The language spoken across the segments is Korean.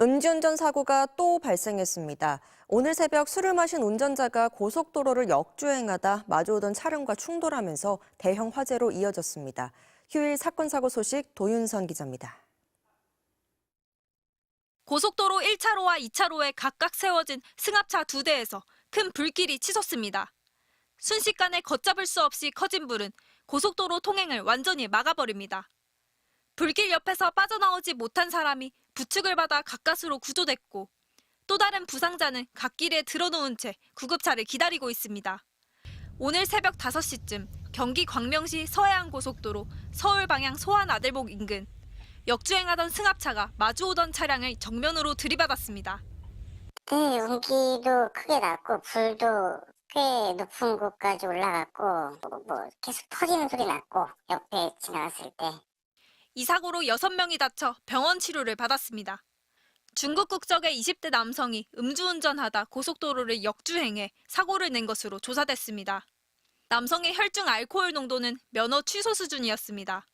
음주운전 사고가 또 발생했습니다. 오늘 새벽 술을 마신 운전자가 고속도로를 역주행하다 마주오던 차량과 충돌하면서 대형 화재로 이어졌습니다. 휴일 사건 사고 소식 도윤선 기자입니다. 고속도로 1차로와 2차로에 각각 세워진 승합차 두 대에서 큰 불길이 치솟습니다. 순식간에 걷잡을 수 없이 커진 불은 고속도로 통행을 완전히 막아버립니다. 불길 옆에서 빠져나오지 못한 사람이 부축을 받아 가까스로 구조됐고 또 다른 부상자는 갓길에 들어놓은 채 구급차를 기다리고 있습니다. 오늘 새벽 5시쯤 경기 광명시 서해안 고속도로 서울 방향 소안 아들복 인근 역주행하던 승합차가 마주오던 차량을 정면으로 들이받았습니다. 네, 연기도 크게 났고 불도 꽤 높은 곳까지 올라갔고 뭐, 뭐 계속 터지는 소리 났고 옆에 지나갔을 때 이 사고로 6명이 다쳐 병원 치료를 받았습니다. 중국 국적의 20대 남성이 음주운전하다 고속도로를 역주행해 사고를 낸 것으로 조사됐습니다. 남성의 혈중 알코올 농도는 면허 취소 수준이었습니다.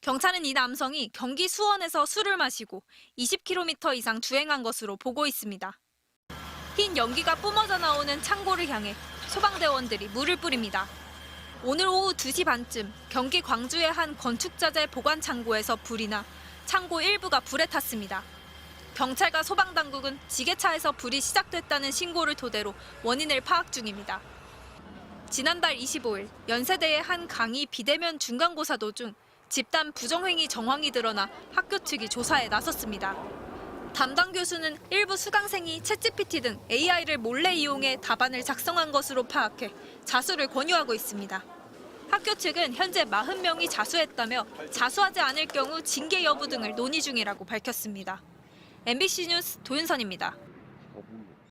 경찰은 이 남성이 경기 수원에서 술을 마시고 20km 이상 주행한 것으로 보고 있습니다. 흰 연기가 뿜어져 나오는 창고를 향해 소방대원들이 물을 뿌립니다. 오늘 오후 2시 반쯤 경기 광주의 한 건축자재 보관 창고에서 불이 나 창고 일부가 불에 탔습니다. 경찰과 소방당국은 지게차에서 불이 시작됐다는 신고를 토대로 원인을 파악 중입니다. 지난달 25일 연세대의 한 강의 비대면 중간고사 도중 집단 부정행위 정황이 드러나 학교 측이 조사에 나섰습니다. 담당 교수는 일부 수강생이 챗GPT 등 AI를 몰래 이용해 답안을 작성한 것으로 파악해 자수를 권유하고 있습니다. 학교 측은 현재 40명이 자수했다며 자수하지 않을 경우 징계 여부 등을 논의 중이라고 밝혔습니다. MBC 뉴스 도윤선입니다.